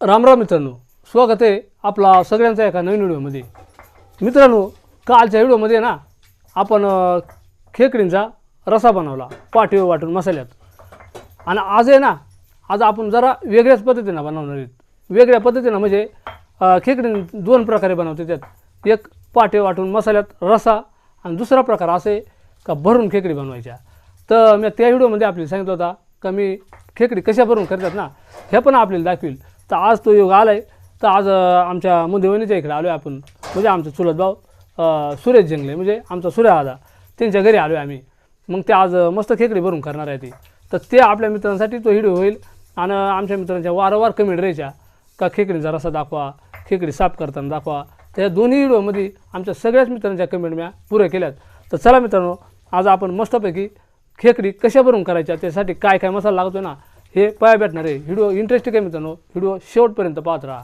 रामराम मित्रांनो स्वागत आहे आपला सगळ्यांचा एका नवीन व्हिडिओमध्ये. मित्रांनो कालच्या व्हिडिओमध्ये ना आपण खेकडींचा रसा बनवला पाठीवर वाटून मसाल्यात. आणि आज आहे ना आज आपण जरा वेगळ्याच पद्धतीनं बनवणार आहेत. वेगळ्या पद्धतीनं म्हणजे अ, खेकडी दोन प्रकारे बनवते त्यात. एक पाठीवर वाटून मसाल्यात रसा आणि दुसरा प्रकार असे का भरून खेकडी बनवायच्या. तर मी त्या व्हिडिओमध्ये आपल्याला सांगितलं होता का मी खेकडी कशा भरून करतात ना हे पण आपल्याला दाखवील. तर आज तो योग आला आहे तर आज आमच्या मुंदेवणीच्या इकडे आलो आहे आपण. म्हणजे आमचा चुलत भाऊ सुरेश जंगले. म्हणजे आमचा सूर्य आदा त्यांच्या घरी आलो आहे आम्ही. मग ते आज मस्त खेकडी भरून करणार आहे ते. तर ते आपल्या मित्रांसाठी तो व्हिडिओ होईल. आणि आमच्या मित्रांच्या वारंवार कमेंट राहायच्या का खेकडी जरासा दाखवा खेकडी साफ करताना दाखवा. तर या दोन्ही व्हिडिओमध्ये आमच्या सगळ्याच मित्रांच्या कमेंट म्या पुऱ्या केल्यात. तर चला मित्रांनो आज आपण मस्तपैकी खेकडी कशा भरून करायच्या त्यासाठी काय काय मसाला लागतो ना हे पाया भेटणार आहे व्हिडिओ इंटरेस्टिंग आहे मित्रांनो व्हिडिओ शेवटपर्यंत पाहत राहा.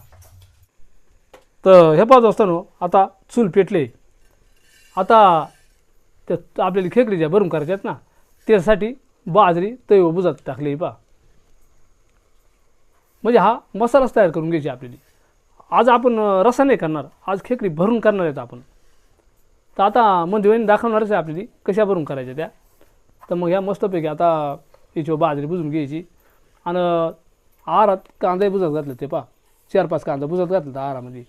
तर हे पाहत असताना आता चूल पेटले. आता त्या आपल्याला खेकडी ज्या भरून करायच्या आहेत ना त्यासाठी बाजरी तैव बुजात टाकली पा म्हणजे हा मसालाच तयार करून घ्यायची आपल्याला. आज आपण रसा नाही करणार आज खेकडी भरून करणार आहेत आपण. तर आता मंदिवानी दाखवणारच आहे आपल्याला कशा भरून करायच्या त्या. तर मग ह्या मस्तपैकी आता याची बाजरी बुजून घ्यायची. आणि आहारात कांदाही बुजत घातले ते पा चार पाच कांदा बुजत घातलं तर आहारामध्ये.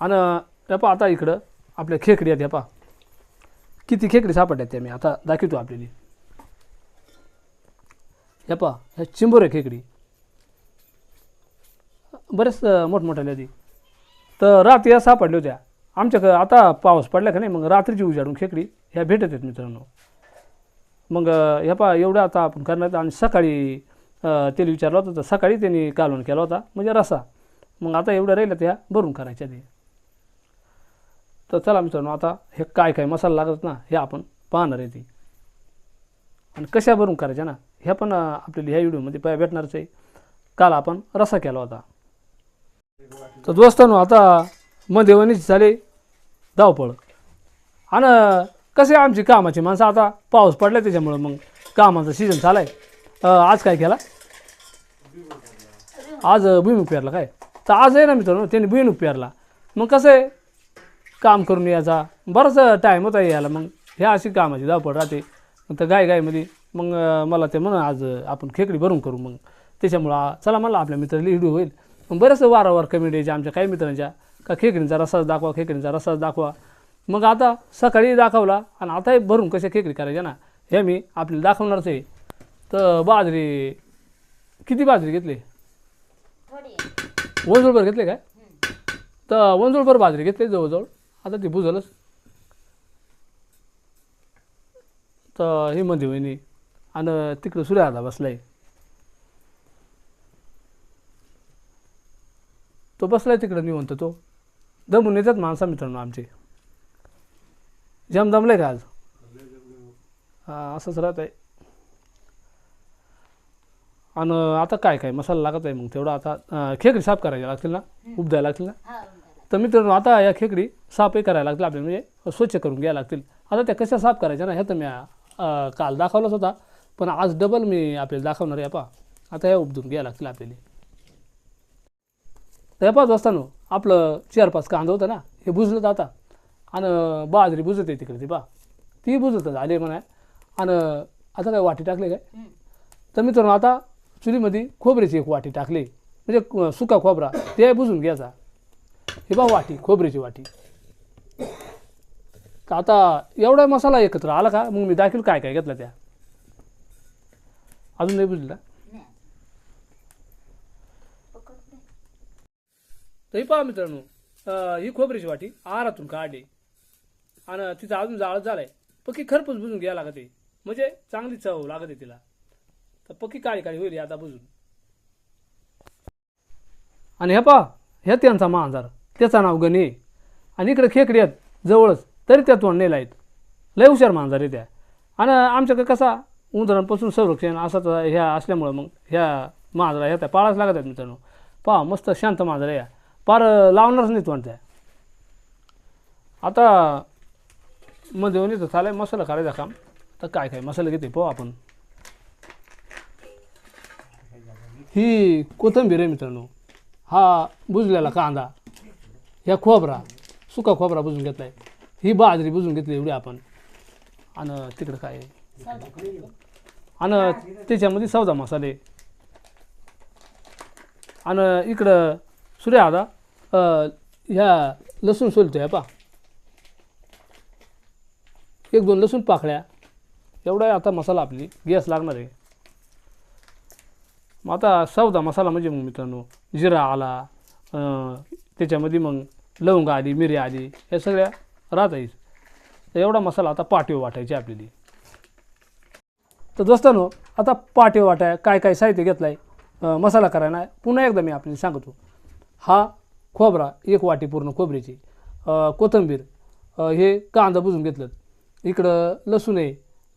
आणि त्या पा आता इकडं आपल्या खेकडी आहेत ह्या पा किती खेकडी सापडल्यात त्या मी आता दाखवतो आपल्याला. या पा ह्या चिंबोर आहे खेकडी. बरेच मोठमोठ्या मोठमोठ्याल्या ती. तर रात्री या सापडल्या होत्या. आमच्याकडं आता पाऊस पडला का नाही मग रात्रीची उजाडून खेकडी ह्या भेटत आहेत मित्रांनो. मग अं, ह्या पा एवढं आता आपण करणार आणि सकाळी तेल त्याला विचारलं होतं तर सकाळी त्यांनी कालवण केला होता म्हणजे रसा. मग आता एवढ्या राहिल्या त्या भरून करायच्या ते. तर चला मित्रांनो आता हे काय काय मसाला लागत ना हे आपण पाहणार आहे ती. आणि कशा भरून करायच्या ना ह्या पण आपल्याला ह्या व्हिडिओमध्ये पाय भेटणारच आहे. काल आपण रसा केला होता. तर दोस्तांनो आता मध्ये वनीच झाले धावपळ. आणि कसे आमची कामाची माणसं? आता पाऊस पडला त्याच्यामुळं मग कामाचा सीझन चालाय. आज काय केला? आज अं, भुईमुग पेरला काय? तर आज आहे ना मित्रांनो त्यांनी भुईमुग पेरला. मग कसं आहे? काम करून यायचा. बराच टाईम होता यायला. मग ह्या अशी कामाची धावपळ राहते. मग तर गाय गायमध्ये मग मला ते म्हणून आज आपण खेकडी भरून करू मग. त्याच्यामुळं चला मला आपल्या मित्राला व्हिडिओ होईल. मग बरेच वारंवार कमेंट यायचे आमच्या काही मित्रांच्या का खेकडींचा रसाच दाखवा खेकडींचा रसाच दाखवा. मग आता सकाळी दाखवला आणि आताही भरून कशा खेकडी करायच्या ना हे मी आपल्याला दाखवणारच आहे. तर बाजरी किती बाजरी घेतली? थोडी. वंजूळभर घेतले काय? तर वंजूळभर बाजरी घेतली जवळजवळ. आता ती बुजलच तर हे मध्ये वहिनी आणि तिकडं सूर्य आला बसलाय. तो बसलाय तिकडं निवंत तो. दमून येतात माणसा मित्रांनो आमचे. जम दमले का आज? हा असंच राहत आहे आणि आता काय काय मसाला लागत आहे मग तेवढा आता खेकडी साफ करायला लागतील ना? उपदायला लागतील ना? हा तर मित्रांनो आता या खेकडी साफही करायला लागतील आपल्याला म्हणजे स्वच्छ करून घ्यायला लागतील. आता त्या कशा साफ करायच्या ना ह्या तर मी काल दाखवलाच होता. पण आज डबल मी आपल्याला दाखवणार आहे पा आता ह्या उपदून घ्यायला लागतील आपल्याला. तर पाच वाजतानो आपलं चार पाच कांदा होतं ना हे बुजलं तर आता. आणि बाजरी बुजत आहे तिकडे ती पा ती बुजत झाली म्हणा आणि आता काय वाटी टाकले काय. तर मित्रांनो आता चुलीमध्ये खोबऱ्याची एक वाटी टाकली. म्हणजे क- सुका खोबरा ते बुजून घ्यायचा. हे बा वाटी खोबऱ्याची वाटी. तर आता एवढा मसाला एकत्र आला का? मग मी दाखील काय काय घेतलं त्या. अजून नाही बुजला. तर पहा मित्रांनो ही खोबऱ्याची वाटी आहारातून काढली. आणि तिचं अजून जाळ आहे पक्की खरपूस बुजून घ्यायला लागते. म्हणजे चांगली चव लागते तिला. तर पक्की काळी काळी होईल आता बुजून. आणि हे पहा हे त्यांचा मांजार. त्याचा नाव गणे. आणि इकडे खेकडे आहेत जवळच. तरी त्या तोंड नेला आहेत. लय हुशार मांजार आहे त्या. आणि आमच्याकडे कसा उंदरांपासून संरक्षण असं तर ह्या असल्यामुळं मग ह्या मांजरा ह्या त्या पाळाच लागत आहेत मित्रांनो. पहा मस्त शांत मांजरा या. पार लावणारच नाही तोंड त्या आता मध्ये म्हणे तर चालाय मसाला करायचा काम. तर काय काय मसाला घेते पाहू आपण. ही कोथिंबीर आहे मित्रांनो. हा बुजलेला कांदा. ह्या खोबरा सुका खोबरा बुजून घेतला आहे ही बाजरी बुजून घेतली एवढी आपण. आणि तिकडं काय आहे? आणि त्याच्यामध्ये सौदा मसाले. आणि इकडं सूर्य आदा ह्या लसूण सोलतो आहे पा एक दोन लसूण पाकळ्या. एवढा आता मसाला आपली गॅस लागणार आहे. मग आता सौदा मसाला म्हणजे मग मित्रांनो जिरा आला त्याच्यामध्ये मग लवंग आली मिरी आली या सगळ्या राहताईच तर एवढा मसाला आता पाठीवर वाटायची आपल्याला. तर दोस्तांनो आता पाठीवर वाटाय काय काय साहित्य घेतलं आहे मसाला करायला पुन्हा एकदा मी आपल्याला सांगतो. हा खोबरा एक वाटी पूर्ण खोबऱ्याची. कोथंबीर कोथिंबीर हे कांदा बुजून घेतलं. इकडं लसूण आहे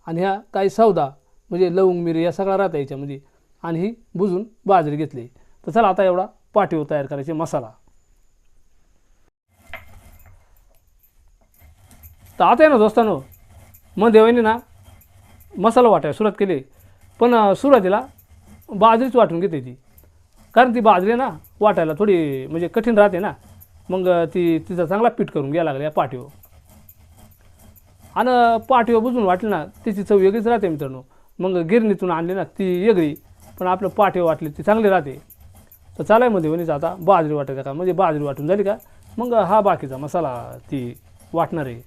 आणि ह्या काही सौदा म्हणजे लवंग मिरी या सगळा राहता याच्यामध्ये आणि ही बुजून बाजरी घेतली. तर चला आता एवढा पाठीव तयार करायचे मसाला. तर आता आहे ना दोस्तानो मग देवाने ना मसाला वाटायला सुरुवात केली. पण सुरुवातीला बाजरीच वाटून घेते ती. कारण ती बाजरी ना वाटायला थोडी म्हणजे कठीण राहते ना. मग ती तिचा चांगला पीठ करून घ्यायला लागला या पाठीवर. आणि पाठीवर बुजून वाटली ना तिची चव वेगळीच राहते मित्रांनो. मग गिरणीतून आणली ना ती वेगळी पण आपलं पाठीवर वाटली ती चांगली राहते. तर चालायमध्ये वणीचं आता बाजरी वाटायचं का? म्हणजे बाजरी वाटून झाली का? मग हा बाकीचा मसाला ती वाटणार आहे.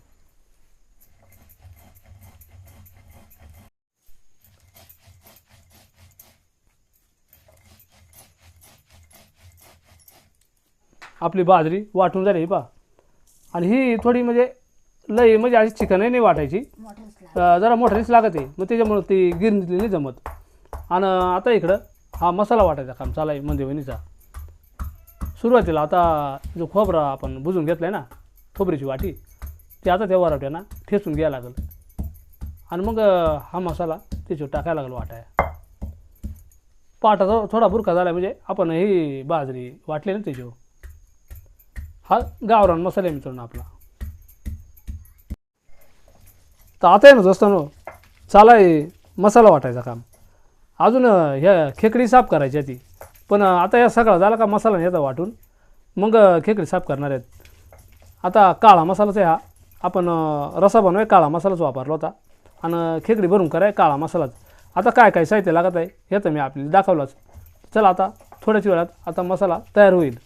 आपली बाजरी वाटून झाली पा आणि ही थोडी म्हणजे लई म्हणजे अशी चिकनही नाही वाटायची. अं, जरा मोठरीच लागत आहे मग त्याच्यामुळं ती गिरणीतली नाही जमत. आणि आता इकडं हा मसाला वाटायचा काम चालाय मंदिवणीचा सुरुवातीला आता जो खोबरा आपण बुजून घेतला आहे ना खोबरीची वाटी ते आता त्या वराट्यानं ठेचून घ्यायला लागल. आणि मग अं, हा मसाला त्याच्यावर टाकायला लागला वाटाय पाटा थो- थोडा बुरका झाला म्हणजे आपण ही बाजरी वाटली ना त्याच्यावर. हा गावरान मसाला आहे मित्रांनो आपला. तर आता आहे ना दोस्तांनो चालाय मसाला वाटायचा काम. अजून ह्या खेकडी साफ करायची आहे ती. पण आता या सगळा झाला का मसाला न्यायचा वाटून. मग खेकडी साफ करणार आहेत. आता काळा मसालाच आहे हा. आपण रसा बनवाय काळा मसालाच वापरला होता. आणि खेकडी भरून कराय काळा मसालाच. आता काय काय साहित्य लागत आहे हे तर मी आपल्याला दाखवलंच. चला आता थोड्याच वेळात आता मसाला तयार होईल.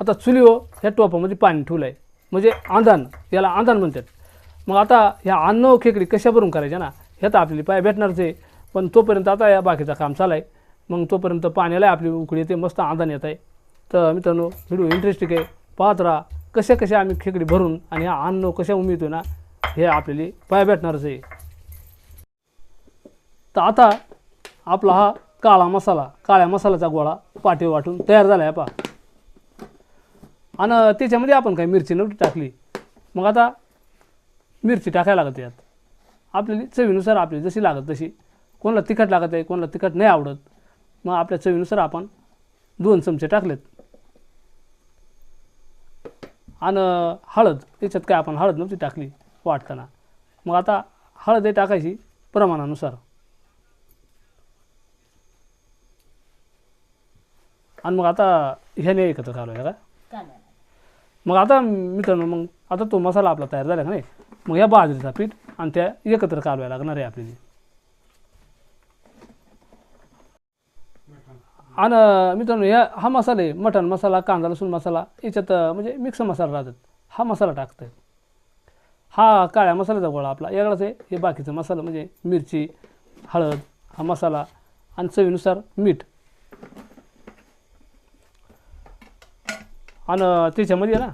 आता चुलीवर ह्या टोपामध्ये पाणी ठेवलं आहे म्हणजे आंधण याला आंधण म्हणतात. मग आता ह्या अन्न खेकडी कशा भरून करायच्या ना? ह्या तर आपल्याला पाय भेटणारच आहे. पण तोपर्यंत आता या बाकीचं काम चालू आहे मग तोपर्यंत पाण्याला आपली उकळी येते मस्त आंधण येत आहे. तर मित्रांनो व्हिडिओ इंटरेस्टिंग आहे. पाहत राहा कशा कशा आम्ही खेकडी भरून आणि ह्या अन्न कशा उमिळतो ना? हे आपल्याला पाय भेटणारच आहे. तर आता आपला हा काळा मसाला काळ्या मसाल्याचा गोळा पाठी वाटून तयार झाला आहे पा आणि त्याच्यामध्ये आपण काय मिरची नव्हती टाकली. मग आता मिरची टाकायला लागते यात आपल्याला चवीनुसार आपली जशी लागत तशी. कोणाला तिखट लागत आहे कोणाला तिखट नाही आवडत. मग आपल्या चवीनुसार आपण दोन चमचे टाकलेत. आणि हळद त्याच्यात काय आपण हळद नव्हती टाकली वाटताना. मग आता हळद हे टाकायची प्रमाणानुसार. आणि मग आता ह्याने एकत्र घालूया का? मग आता मित्रांनो मग आता तो मसाला आपला तयार झाला का नाही? मग या बाजरीचा पीठ आणि त्या एकत्र कालवायला लागणार आहे आपल्याला. आणि मित्रांनो ह्या हा मसाले मटण मसाला कांदा लसूण मसाला याच्यात म्हणजे मिक्स मसाला राहतात. हा मसाला टाकतात हा काळ्या मसाल्याचा गोळा आपला वेगळाच आहे. हे बाकीचं मसाला म्हणजे मिरची हळद हा मसाला आणि चवीनुसार मीठ. आणि त्याच्यामध्ये ना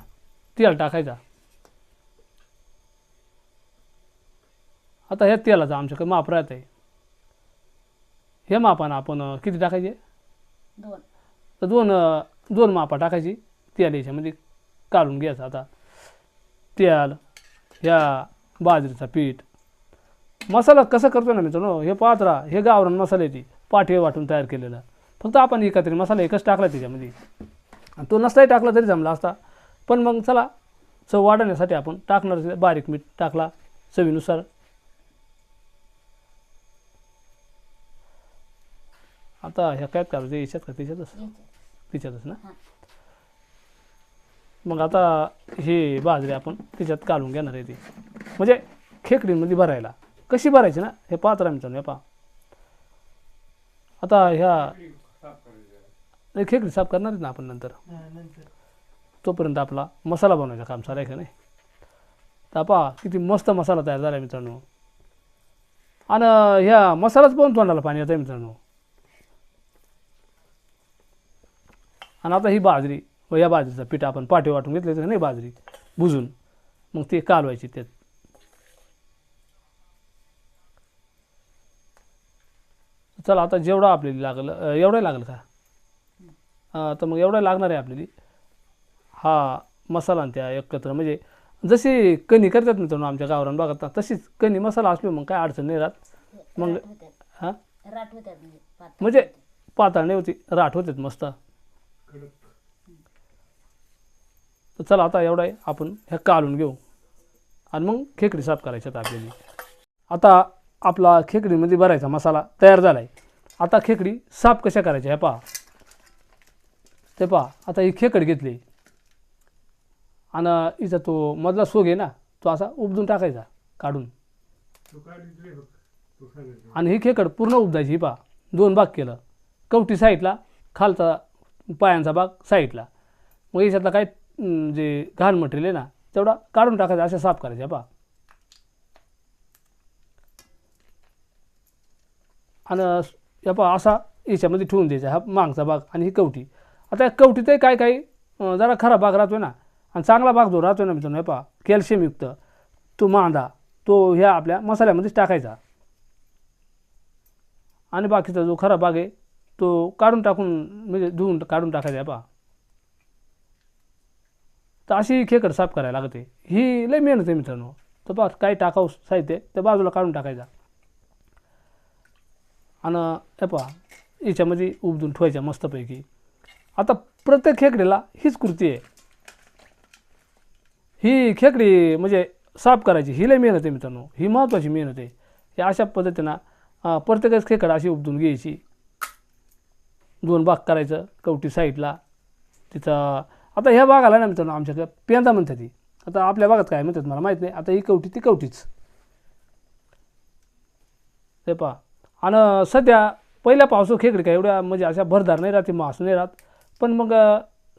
तेल टाकायचा. आता ह्या तेलाचा आमच्याकडे माप राहत आहे हे मापानं आपण किती टाकायचे? दोन. तर दोन दोन मापा टाकायची तेल याच्यामध्ये काढून घ्यायचं. आता तेल ह्या बाजरीचा पीठ. मसाला कसं करतो ना मित्रांनो हे पाहत राहा हे गावरान मसाला आहे ती. पाठी वाटून तयार केलेला. फक्त आपण एकत्रित मसाला एकच टाकला त्याच्यामध्ये. आणि तो नसताही टाकला तरी जमला असता. पण मग चला चव वाढवण्यासाठी आपण टाकणार बारीक मीठ टाकला चवीनुसार. आता ह्या काय करायचं? याच्यात का त्याच्यातच तिच्यातच ना? मग आता हे बाजरी आपण त्याच्यात काढून घेणार आहे ती. म्हणजे खेकडीमध्ये भरायला. कशी भरायची ना? हे पात्र राहा मित्रांनो हे पहा. आता ह्या नाही, खेकडी साफ करणार ना आपण नंतर? तोपर्यंत आपला मसाला बनवायचा काम चालू आहे का नाही? तर पहा किती मस्त मसाला तयार झाला मित्रांनो. आणि ह्या मसालाच पण तोंडाला पाणी येतं आहे मित्रांनो. आणि आता ही बाजरी व या बाजरीचं पीठ आपण पाठी वाटून घेतलं नाही बाजरी? बुजून. मग ते कालवायची त्यात. चला आता जेवढं आपल्याला लागलं एवढं लागलं का? अं, तर मग एवढं लागणार आहे आपल्याला. हा मसाला आणि त्या एकत्र. म्हणजे जशी कणी करतात मित्रांनो आमच्या गावरान भागात ना, तशीच कणी मसाला असलो मग काय अडचण नाही राहत. मग- हां? म्हणजे पातळ. म्हणजे. पातळ नाही होती राठ होते मस्त. तर चला आता एवढा आहे आपण ह्या काढून घेऊ. आणि मग खेकडी साफ करायच्यात आपल्याला. आता आपला खेकडीमध्ये भरायचा मसाला तयार झाला आहे आता खेकडी साफ कशा करायच्या ह्या पहा. ते पहा आता ही खेकड घेतली. आणि हिचा तो मधला सोग आहे ना तो असा उपदून टाकायचा काढून. आणि ही खेकड पूर्ण उबदायची ही पहा दोन भाग केलं. कवटी साईडला खालचा पायांचा भाग साईडला. मग याच्यातला काय जे घाण मटेरियल आहे ना तेवढा काढून टाकायचा अशा साफ करायच्या पहा. आणि या पहा असा याच्यामध्ये ठेवून द्यायचा हा मागचा भाग आणि ही कवटी. आता या कवटीतही काय काही जरा खरा भाग राहतो ना. आणि चांगला भाग जो राहतो ना मित्रांनो हे पहा कॅल्शियमयुक्त तो मांदा तो ह्या आपल्या मसाल्यामध्येच टाकायचा. आणि बाकीचा जो खरा भाग आहे तो काढून टाकून म्हणजे धुवून काढून टाकायचा पहा. तर अशी खेकड साफ करायला लागते. ही लई मेहनत आहे मित्रांनो. तर पहा काही टाकाऊ साहित्य त्या बाजूला काढून टाकायचा. आणि हे पहा याच्यामध्ये उबदून ठेवायच्या मस्तपैकी. आता प्रत्येक खेकडीला हीच कृती आहे. ही खेकडी म्हणजे साफ करायची ही लय मेहनत आहे मित्रांनो ही महत्त्वाची मेहनत आहे. हे अशा पद्धतीनं प्रत्येकच खेकड अशी उपजून घ्यायची. दोन भाग करायचं कवटी साईडला तिथं आता ह्या भागाला ना मित्रांनो आमच्याकडे पेंदा म्हणतात ती आता आपल्या भागात काय म्हणतात मला माहीत नाही आता ही कवटी ती कवटीच. ते पहा आणि सध्या पहिल्या पावसात खेकडे काय एवढ्या म्हणजे अशा भरदार नाही राहते मास नाही राहत. पण मग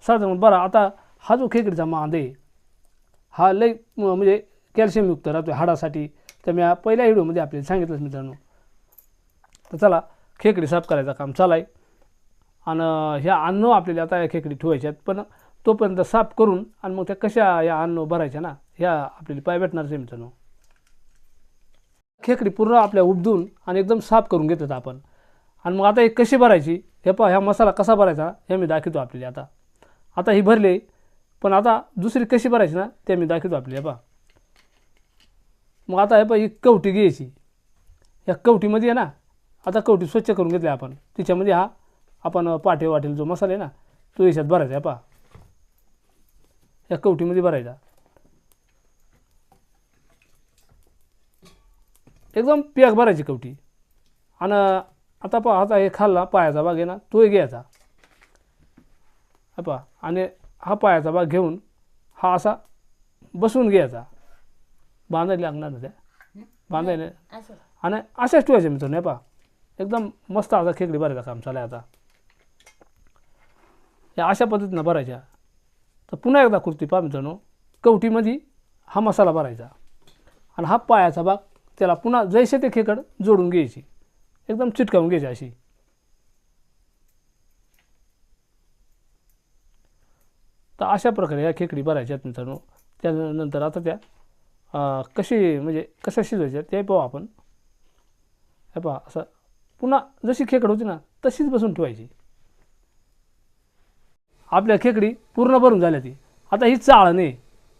साधारण बरा आता हा जो खेकडीचा मांदे हा लय म- म्हणजे कॅल्शियमयुक्त राहतो हाडासाठी. तर मी या पहिल्या व्हिडिओमध्ये आपल्याला सांगितलंच मित्रांनो. तर चला खेकडी साफ करायचं काम चालाय आणि ह्या अन्न आपल्याला आता या खेकडी ठेवायच्यात पण तोपर्यंत साफ करून आणि मग त्या कशा या अन्न भरायच्या ना ह्या आपल्याला पाय भेटणारच आहे मित्रांनो. खेकडी पूर्ण आपल्या उबदून आणि एकदम साफ करून घेतात आपण. आणि मग आता हे कशी भरायची? हे पहा ह्या मसाला कसा भरायचा हे मी दाखवतो आपल्याला आता. आता ही भरली पण आता दुसरी कशी भरायची ना ते मी दाखवतो आपल्याला हे पहा. मग आता हे पहा ही कवटी घ्यायची. या कवटीमध्ये आहे ना आता कवटी स्वच्छ करून घेतली आपण. तिच्यामध्ये हा आपण पाठे वाटेल जो मसाला आहे ना तो याच्यात भरायचा आहे पहा. या कवटीमध्ये भरायचा. एकदम पॅक भरायची कवटी. आणि आता पहा आता हे खाल्ला पायाचा भाग आहे ना तोही घ्यायचा. पहा आणि हा पायाचा भाग घेऊन हा असा बसवून घ्यायचा. बांधायला लागणार ना त्या. बांधायला आणि अशाच ठेवायचे मित्रांनो हे पहा. एकदम मस्त आता खेकडी भरायचं काम चालू आहे आता. या अशा पद्धतीनं भरायच्या. तर पुन्हा एकदा कुर्ती पहा मित्रांनो. कवटीमध्ये हा मसाला भरायचा. आणि हा पायाचा भाग त्याला पुन्हा जैसे ते खेकड जोडून घ्यायची. एकदम चिटकावून घ्यायची अशी. तर अशा प्रकारे या खेकडी भरायच्या मित्रांनो. त्यानंतर आता त्या कशी म्हणजे कशा शिजवायच्या ते पाहू आपण. हे पहा असं पुन्हा जशी खेकड होती ना तशीच बसून ठेवायची. आपल्या खेकडी पूर्ण भरून झाल्या ती. आता ही चाळ नाही.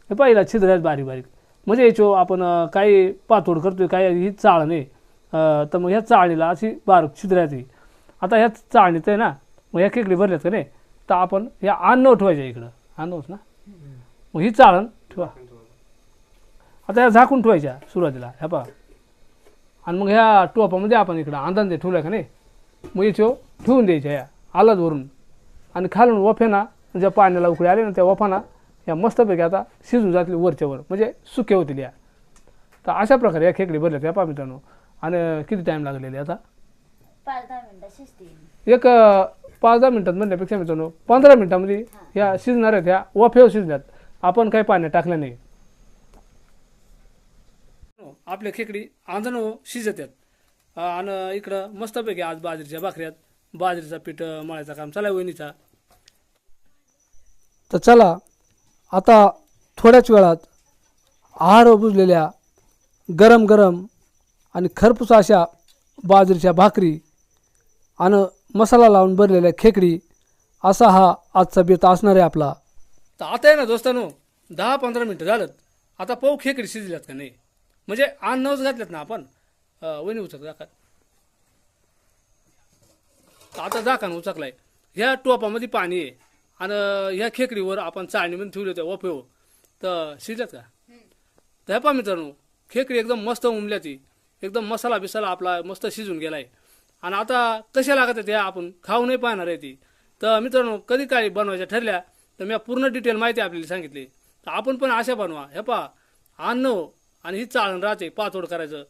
हे पाहिला छिद्र आहेत बारीक बारीक म्हणजे याचो आपण काही पातोड करतोय काय ही चाळ नाही. तर मग ह्या चाळणीला अशी बारीक छिद्र आहे ती आता ह्या चाळणीत आहे ना मग ह्या खेकडे भरल्यात का नाही? तर आपण ह्या अन्न ठेवायच्या इकडं. अन्न होत ना? मग ही चाळण ठेवा. आता ह्या झाकून ठेवायच्या सुरुवातीला. ह्या पहा. आणि मग ह्या टोपामध्ये आपण इकडं अंदाजे ठेवल्या का नाही? मग याच्यावर ठेवून द्यायच्या या आलाच वरून. आणि खालून वफेना ज्या पाण्याला उकळी आले ना त्या वफाना या मस्तपैकी आता शिजून जातील वरच्या वर म्हणजे सुके होतील या. तर अशा प्रकारे या खेकडी भरल्या त्या पहा मित्रांनो. आणि किती टाईम लागलेले आता? पाच दहा मिनिटं शिजते एक अं, पाच दहा मिनिटात म्हणण्यापेक्षा मित्रांनो पंधरा मिनिटामध्ये ह्या शिजणार आहेत ह्या वाफेवर शिजल्यात. आपण काही पाण्यात टाकलं नाही. आपल्या खेकडी आंधण शिजत आहेत. आणि इकडं मस्तपैकी आज बाजरीच्या भाकऱ्यात बाजरीचा पीठ मळायचा काम. चालाय वहिनीचा. तर चला आता थोड्याच वेळात आहार बुजलेल्या गरम गरम आणि खरपूस अशा बाजरीच्या भाकरी आणि मसाला लावून भरलेल्या खेकडी असा हा आजचा बेत असणार आहे आपला. तर आता आहे ना दोस्तानो दहा पंधरा मिनटं झालं आता पाऊ खेकडी शिजल्यात का नाही. म्हणजे अन्नच घातल्यात ना आपण? अं, वहिनी उचक दाखा तर आता दाखान उचकलाय. ह्या टोपामध्ये पाणी आहे. आणि ह्या खेकडीवर आपण चाळणीमध्ये ठेवले होते वफेव तर शिजल्यात का? तर ह्या पहा मित्रांनो खेकडी एकदम मस्त उमल्या ती एकदम मसाला बिसाला आपला मस्त शिजून गेलाय. आणि आता कशा लागत आहे त्या आपण खाऊ नाही पाहणार आहे ती. तर मित्रांनो कधी काय बनवायच्या ठरल्या तर मी पूर्ण डिटेल माहिती आपल्याला सांगितली. तर आपण पण अशा बनवा. हे पहा अन्न हो, आणि ही चाळण राहते पातोड करायचं.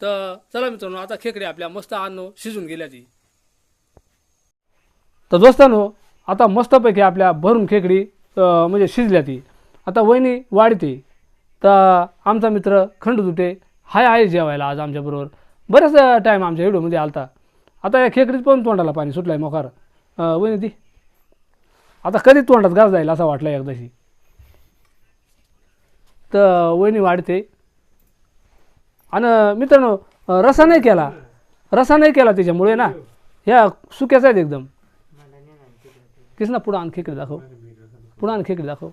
तर चला मित्रांनो आता खेकडे आपल्या मस्त अन्न हो शिजून गेल्या ती तर दोस्तांनो आता मस्तपैकी आपल्या भरून खेकडी म्हणजे शिजल्या ती आता वहिनी वाढते. तर आमचा मित्र खंडुजुटे हाय आहे जेवायला आज आमच्याबरोबर बरेच टाईम आमच्या व्हिडिओमध्ये आलता. आता या खेकडीत पण तोंडाला पाणी सुटलं आहे मोकार वही वहिनी ती आता कधी तोंडात गाज जाईल असं वाटलं एकदाशी. तर वहिनी वाढते. आणि मित्रांनो रसा नाही केला. रसा नाही केला त्याच्यामुळे ना. ह्या सुक्याच आहेत एकदम. किसना पुढं आणखी खेकडे दाखव. पुढं आणखी खेकडे दाखव.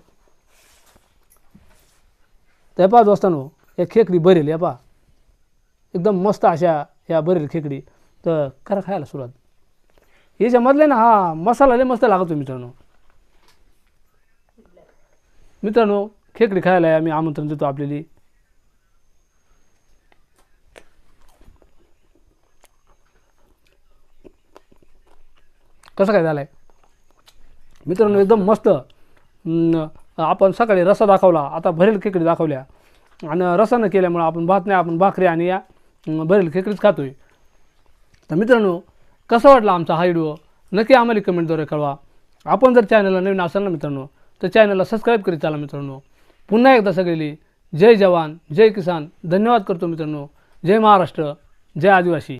त्या पहा दोस्तानो या खेकडी भरेल या पहा. एकदम मस्त अशा या भरेल खेकडी. तर करा खायला सुरुवात. याच्यामधले ना हा मसाला लय मस्त लागतो मित्रांनो. मित्रांनो खेकडी खायला आम्ही आमंत्रण देतो आपल्याला. कसं काय झालं आहे मित्रांनो एकदम मस्त अं, आपण सकाळी रसा दाखवला आता भरेल खेकडी दाखवल्या. आणि रसानं केल्यामुळं आपण भात नाही आपण भाकरी आणि या बरेल भरेल खेकडीच खातोय. तर मित्रांनो कसा वाटला आमचा हा व्हिडिओ? नक्की आम्हाला कमेंटद्वारे कळवा. आपण जर चॅनलला नवीन असाल ना मित्रांनो तर चॅनलला सबस्क्राईब करीत चाला मित्रांनो. पुन्हा एकदा सगळी जय जवान जय किसान. धन्यवाद करतो मित्रांनो. जय महाराष्ट्र जय आदिवासी.